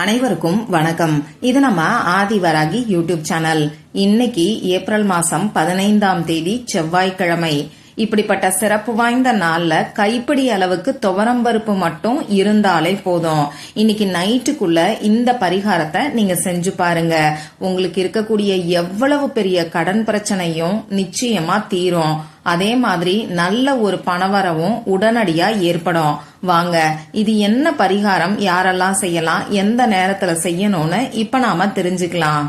அனைவருக்கும் வணக்கம். இது நம்ம ஆதிவராகி யூடியூப் சேனல். இன்னைக்கு ஏப்ரல் மாசம் பதினைந்தாம் தேதி செவ்வாய்க்கிழமை. இப்படிப்பட்ட சிறப்பு வாய்ந்த நாள்ல கைப்பிடி அளவுக்கு துவரம்பருப்பு மட்டும் இருந்தாலே போதும். இன்னைக்கு நைட்டுக்குள்ள இந்த பரிகாரத்தை நீங்க செஞ்சு பாருங்க. உங்களுக்கு இருக்கக்கூடிய எவ்வளவு பெரிய கடன் பிரச்சனையும் நிச்சயமா தீரும். அதே மாதிரி நல்ல ஒரு பணவரவும் உடனடியா ஏற்படும். வாங்க இது என்ன பரிகாரம்? யாரெல்லாம் செய்யலாம்? எந்த நேரத்துல செய்யணும்னு இப்ப நாம தெரிஞ்சுக்கலாம்.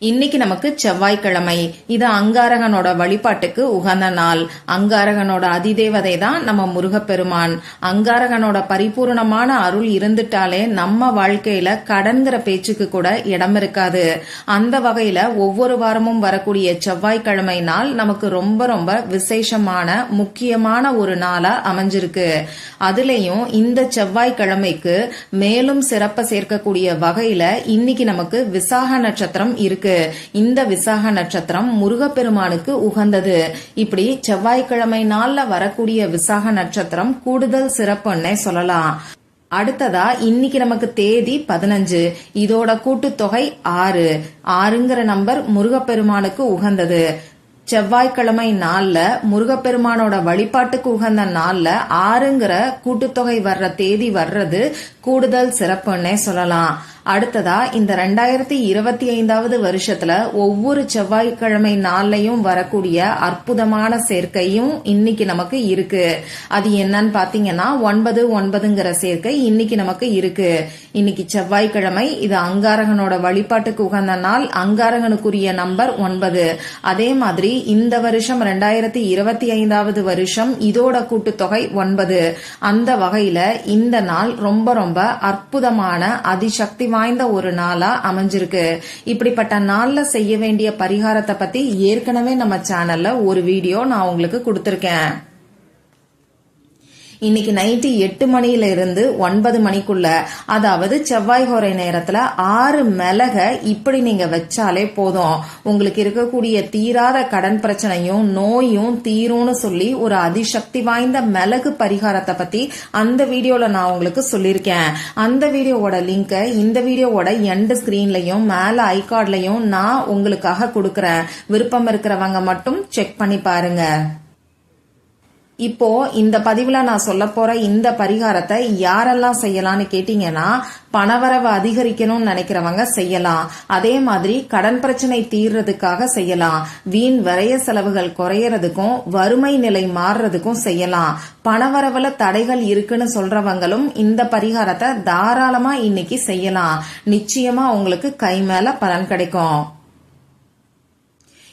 இன்னைக்கு நமக்கு செவ்வாய்க்கிழமை. இது அங்காரகனோட வழிபாட்டுக்கு உகந்த நாள். அங்காரகனோட அதிதேவதை தான் நம்ம முருகப்பெருமான். அங்காரகனோட பரிபூர்ணமான அருள் இருந்துட்டாலே நம்ம வாழ்க்கையில கடன்கிற பேச்சுக்கு கூட இடம் இருக்காது. அந்த வகையில ஒவ்வொரு வாரமும் வரக்கூடிய செவ்வாய்க்கிழமை நாள் நமக்கு ரொம்ப ரொம்ப விசேஷமான முக்கியமான ஒரு நாளா அமைஞ்சிருக்கு. அதுலயும் இந்த செவ்வாய்க்கிழமைக்கு மேலும் சிறப்ப சேர்க்கக்கூடிய வகையில இன்னைக்கு நமக்கு விசாக நட்சத்திரம் இருக்கு. இந்த விசாக நட்சத்திரம் முருகப்பெருமானுக்கு உகந்தது. இப்படி செவ்வாய்க்கிழமை நாள்ல வரக்கூடிய விசாக நட்சத்திரம் கூடுதல் சிறப்புன்னே சொல்லலாம். அடுத்ததா இன்னைக்கு நமக்கு தேதி பதினஞ்சு. இதோட கூட்டுத்தொகை ஆறு. ஆறுங்கிற நம்பர் முருகப்பெருமானுக்கு உகந்தது. செவ்வாய்க்கிழமை நாள்ல முருகப்பெருமானோட வழிபாட்டுக்கு உகந்த நாள்ல ஆறுங்கிற கூட்டுத்தொகை வர்ற தேதி வர்றது கூடுதல் சிறப்புன்னே சொல்லலாம். அடுத்ததா இந்த ரெண்டாயிரத்தி இருபத்தி ஐந்தாவது வருஷத்துல ஒவ்வொரு செவ்வாய்க்கிழமை நாள்லயும் வரக்கூடிய அற்புதமான சேர்க்கையும் இன்னைக்கு நமக்கு இருக்கு. அது என்னன்னு பாத்தீங்கன்னா ஒன்பது ஒன்பதுங்கிற சேர்க்கை இன்னைக்கு நமக்கு இருக்கு. இன்னைக்கு செவ்வாய்க்கிழமை இது அங்காரகனோட வழிபாட்டுக்கு உகந்த நாள் அங்காரகனுக்குரிய நம்பர் ஒன்பது. அதே மாதிரி இந்த வருஷம் ரெண்டாயிரத்தி இருபத்தி ஐந்தாவது வருஷம் இதோட கூட்டுத்தொகை ஒன்பது. அந்த வகையில இந்த நாள் ரொம்ப ரொம்ப அற்புதமான அதிசக்தி வாய்ந்த ஒரு நாளா அமைஞ்சிருக்கு. இப்படிப்பட்ட நாள்ல செய்ய வேண்டிய பரிகாரத்தை பத்தி ஏற்கனவே நம்ம சேனல்ல ஒரு வீடியோ நான் உங்களுக்கு கொடுத்துருக்கேன். இன்னைக்கு நைட்டு எட்டு மணியில இருந்து ஒன்பது மணிக்குள்ள அதாவது செவ்வாய் கோரை நேரத்துல ஆறு மிளக இப்படி நீங்க வச்சாலே போதும். உங்களுக்கு இருக்கக்கூடிய தீராத கடன் பிரச்சனையும் நோயும் தீரும்னு சொல்லி ஒரு அதிசக்தி வாய்ந்த மிளகு பரிகாரத்தை பத்தி அந்த வீடியோல நான் உங்களுக்கு சொல்லியிருக்கேன். அந்த வீடியோவோட லிங்கை இந்த வீடியோவோட எண்ட் ஸ்கிரீன்லயும் மேல ஐகார்ட்லயும் நான் உங்களுக்காக கொடுக்கறேன். விருப்பம் இருக்கிறவங்க மட்டும் செக் பண்ணி பாருங்க. இப்போ இந்த பதிவுல நான் சொல்ல போற இந்த பரிகாரத்தை யாரெல்லாம் செய்யலாம்னு கேட்டீங்கன்னா பணவரவு அதிகரிக்கணும்னு நினைக்கிறவங்க செய்யலாம். அதே மாதிரி கடன் பிரச்சனை தீர்றதுக்காக செய்யலாம். வீண் விரைய செலவுகள் குறையறதுக்கும் வறுமை நிலை மாறுறதுக்கும் செய்யலாம். பணவரவுல தடைகள் இருக்குன்னு சொல்றவங்களும் இந்த பரிகாரத்தை தாராளமா இன்னைக்கு செய்யலாம். நிச்சயமா உங்களுக்கு கை மேல பலன் கிடைக்கும்.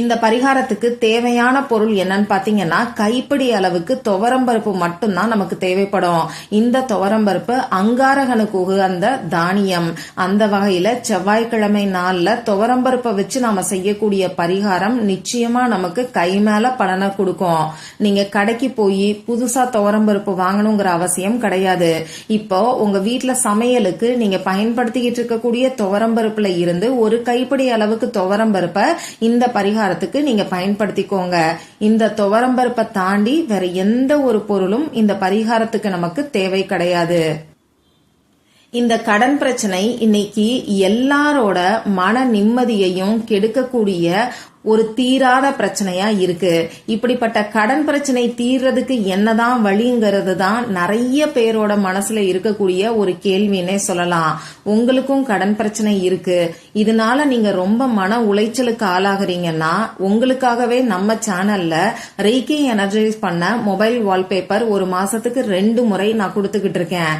இந்த பரிகாரத்துக்கு தேவையான பொருள் என்னன்னு பாத்தீங்கன்னா கைப்பிடி அளவுக்கு துவரம்பருப்பு மட்டும்தான் நமக்கு தேவைப்படும். இந்த துவரம்பருப்பு அங்காரகனுக்கு உகந்த தானியம். அந்த வகையில செவ்வாய்க்கிழமை நாள்ல துவரம்பருப்பை வச்சு நாம செய்யக்கூடிய பரிகாரம் நிச்சயமா நமக்கு கை மேல பலனை கொடுக்கும். நீங்க கடைக்கு போய் புதுசா துவரம்பருப்பு வாங்கணுங்கிற அவசியம் கிடையாது. இப்போ உங்க வீட்டுல சமையலுக்கு நீங்க பயன்படுத்திக்கிட்டு இருக்கக்கூடிய துவரம்பருப்புல இருந்து ஒரு கைப்பிடி அளவுக்கு துவரம்பருப்பை இந்த பரிகாரம் பரிகாரத்துக்கு நீங்க பயன்படுத்திக்கோங்க. இந்த துவரம்பருப்பை தாண்டி வேற எந்த ஒரு பொருளும் இந்த பரிகாரத்துக்கு நமக்கு தேவை கிடையாது. இந்த கடன் பிரச்சனை இன்னைக்கு எல்லாரோட மன நிம்மதியையும் கெடுக்கக்கூடிய ஒரு தீராத பிரச்சனையா இருக்கு. இப்படிப்பட்ட கடன் பிரச்சனை தீர்றதுக்கு என்னதான் வழிங்கிறது தான் நிறைய பேரோட மனசுல இருக்கக்கூடிய ஒரு கேள்வின்னே சொல்லலாம். உங்களுக்கும் கடன் பிரச்சனை இருக்கு. இதனால நீங்க ரொம்ப மன உளைச்சலுக்கு ஆளாகிறீங்கன்னா உங்களுக்காகவே நம்ம சேனல்ல ரெய்கி எனர்ஜைஸ் பண்ண மொபைல் வால்பேப்பர் ஒரு மாசத்துக்கு ரெண்டு முறை நான் கொடுத்துக்கிட்டு இருக்கேன்.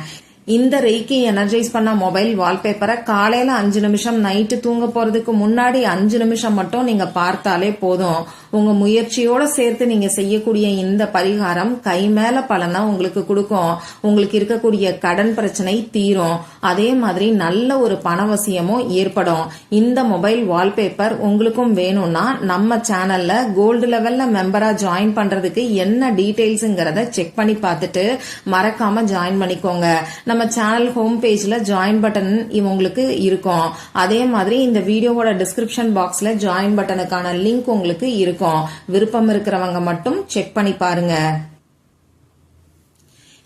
இந்த ரெய்க்கு எனர்ஜைஸ் பண்ண மொபைல் வால்பேப்பரை காலையில அஞ்சு நிமிஷம் நைட்டு தூங்க போறதுக்கு முன்னாடி அஞ்சு நிமிஷம் மட்டும் நீங்க பார்த்தாலே போதும். உங்க முயற்சியோட சேர்த்து நீங்க செய்யக்கூடிய இந்த பரிகாரம் கை மேல பலனை உங்களுக்கு கொடுக்கும். உங்களுக்கு இருக்கக்கூடிய கடன் பிரச்சனை தீரும். அதே மாதிரி நல்ல ஒரு பணவசியமும் ஏற்படும். இந்த மொபைல் வால்பேப்பர் உங்களுக்கும் வேணும்னா நம்ம சேனல்ல கோல்டு லெவல்ல மெம்பரா ஜாயின் பண்றதுக்கு என்ன டீட்டெயில்ஸுங்கிறத செக் பண்ணி பார்த்துட்டு மறக்காம ஜாயின் பண்ணிக்கோங்க. நம்ம சேனல் ஹோம் பேஜ்ல ஜாயின் பட்டன் இவங்களுக்கு இருக்கும். அதே மாதிரி இந்த வீடியோவோட டிஸ்கிரிப்ஷன் பாக்ஸ்ல ஜாயின் பட்டனுக்கான லிங்க் உங்களுக்கு இருக்கும். விருப்பம் இருக்கிறவங்க மட்டும் செக் பண்ணி பாருங்க.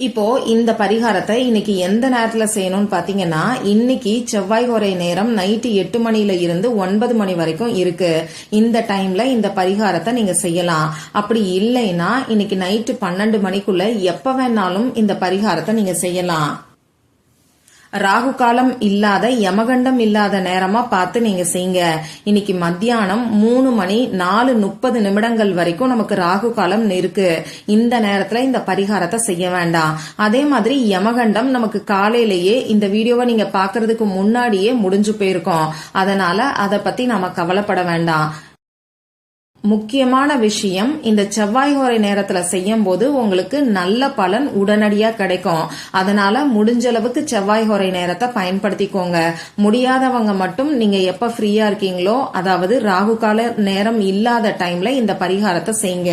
இப்போ இந்த பரிகாரத்தை இன்னைக்கு எந்த நேரத்துல செய்யணும்னு பாத்தீங்கன்னா இன்னைக்கு செவ்வாய் ஒரே நேரம் நைட்டு எட்டு மணில இருந்து ஒன்பது மணி வரைக்கும் இருக்கு. இந்த டைம்ல இந்த பரிகாரத்தை நீங்க செய்யலாம். அப்படி இல்லைன்னா இன்னைக்கு நைட்டு பன்னெண்டு மணிக்குள்ள எப்ப வேணாலும் இந்த பரிகாரத்தை நீங்க செய்யலாம். ராகு காலம் இல்லாத யமகண்டம் இல்லாத நேரமா பார்த்து நீங்க செய்யுங்க இன்னைக்கு மத்தியானம் மூணு மணி நாலு முப்பது நிமிடங்கள் வரைக்கும் நமக்கு ராகு காலம் இருக்கு. இந்த நேரத்துல இந்த பரிகாரத்தை செய்ய வேண்டாம். அதே மாதிரி யமகண்டம் நமக்கு காலையிலேயே இந்த வீடியோவை நீங்க பாக்குறதுக்கு முன்னாடியே முடிஞ்சு போயிருக்கோம். அதனால அதை பத்தி நாம கவலைப்பட வேண்டாம். முக்கியமான விஷயம் இந்த செவ்வாய் ஹோரை நேரத்துல செய்யும் போது உங்களுக்கு நல்ல பலன் உடனடியா கிடைக்கும். அதனால முடிஞ்ச அளவுக்கு செவ்வாய் ஹோரை நேரத்தை பயன்படுத்திக்கோங்க. முடியாதவங்க மட்டும் நீங்க எப்ப ஃப்ரீயா இருக்கீங்களோ அதாவது ராகு கால நேரம் இல்லாத டைம்ல இந்த பரிகாரத்தை செய்யுங்க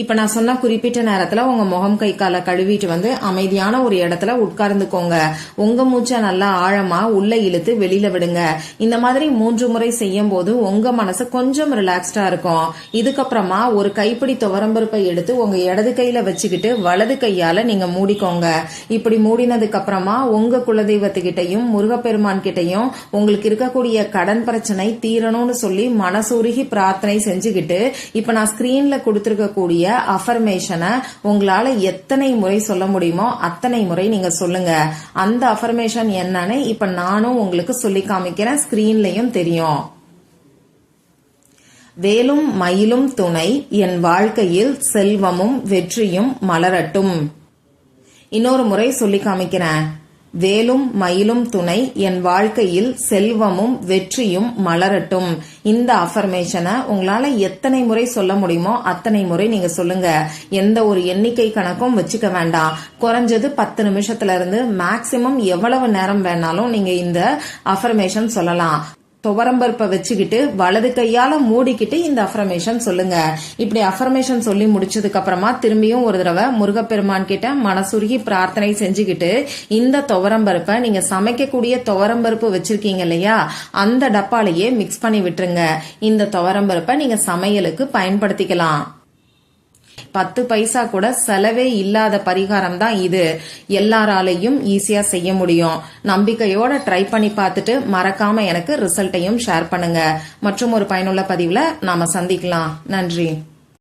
இப்ப நான் சொன்ன குறிப்பிட்ட நேரத்துல உங்க முகம் கை காலை கழுவிட்டு வந்து அமைதியான ஒரு இடத்துல உட்கார்ந்துக்கோங்க. உங்க மூச்சை நல்லா ஆழமா உள்ள இழுத்து வெளியில விடுங்க. இந்த மாதிரி மூன்று முறை செய்யும் போது உங்க மனசு கொஞ்சம் ரிலாக்ஸ்டா இருக்கும். இதுக்கப்புறமா ஒரு கைப்பிடி துவரம்பருப்பை எடுத்து உங்க இடது கையில வச்சுக்கிட்டு வலது கையால நீங்க மூடிக்கோங்க. இப்படி மூடினதுக்கு அப்புறமா உங்க குலதெய்வத்துக்கிட்டையும் முருகப்பெருமான் கிட்டையும் உங்களுக்கு இருக்கக்கூடிய கடன் பிரச்சனை தீரணும்னு சொல்லி மனசுருகி பிரார்த்தனை செஞ்சுக்கிட்டு இப்ப நான் ஸ்கிரீன்ல கொடுத்திருக்கக்கூடிய அஃபர்மேஷனை உங்களால எத்தனை முறை சொல்ல முடியுமோ அத்தனை முறை நீங்க சொல்லுங்க. அந்த அஃபர்மேஷன் என்னன்னு இப்ப நானும் உங்களுக்கு சொல்லி காமிக்கிறேன். ஸ்கிரீன்லயும் தெரியும். வேலும் மயிலும் துணை என் வாழ்க்கையில் செல்வமும் வெற்றியும் மலரட்டும். இன்னொரு முறை சொல்லி காமிக்கிறேன். வேலும் மயிலும் துணை என் வாழ்க்கையில் செல்வமும் வெற்றியும் மலரட்டும். இந்த அஃபர்மேஷனை உங்களால எத்தனை முறை சொல்ல முடியுமோ அத்தனை முறை நீங்க சொல்லுங்க. எந்த ஒரு எண்ணிக்கை கணக்கும் வச்சுக்க வேண்டாம். குறைஞ்சது பத்து நிமிஷத்துல இருந்து மேக்சிமம் எவ்வளவு நேரம் வேணாலும் நீங்க இந்த அஃபர்மேஷன் சொல்லலாம். துவரம்பருப்பை வச்சுக்கிட்டு வலது கையால மூடிக்கிட்டு இந்த அஃபர்மேஷன் சொல்லுங்க. இப்படி அஃபர்மேஷன் சொல்லி முடிச்சதுக்கு அப்புறமா திரும்பியும் ஒரு தடவை முருகப்பெருமான் கிட்ட மனசுருகி பிரார்த்தனை செஞ்சுக்கிட்டு இந்த துவரம்பருப்பை நீங்க சமைக்கக்கூடிய துவரம்பருப்பு வச்சிருக்கீங்க இல்லையா? அந்த டப்பாலேயே மிக்ஸ் பண்ணி விட்டுருங்க. இந்த துவரம்பருப்பை நீங்க சமையலுக்கு பயன்படுத்திக்கலாம். பத்து பைசா கூட செலவே இல்லாத பரிகாரம் தான் இது. எல்லாராலையும் ஈஸியா செய்ய முடியும். நம்பிக்கையோட ட்ரை பண்ணி பார்த்துட்டு மறக்காம எனக்கு ரிசல்ட்டையும் ஷேர் பண்ணுங்க. மற்றும் ஒரு பயனுள்ள பதிவுல நாம சந்திக்கலாம். நன்றி.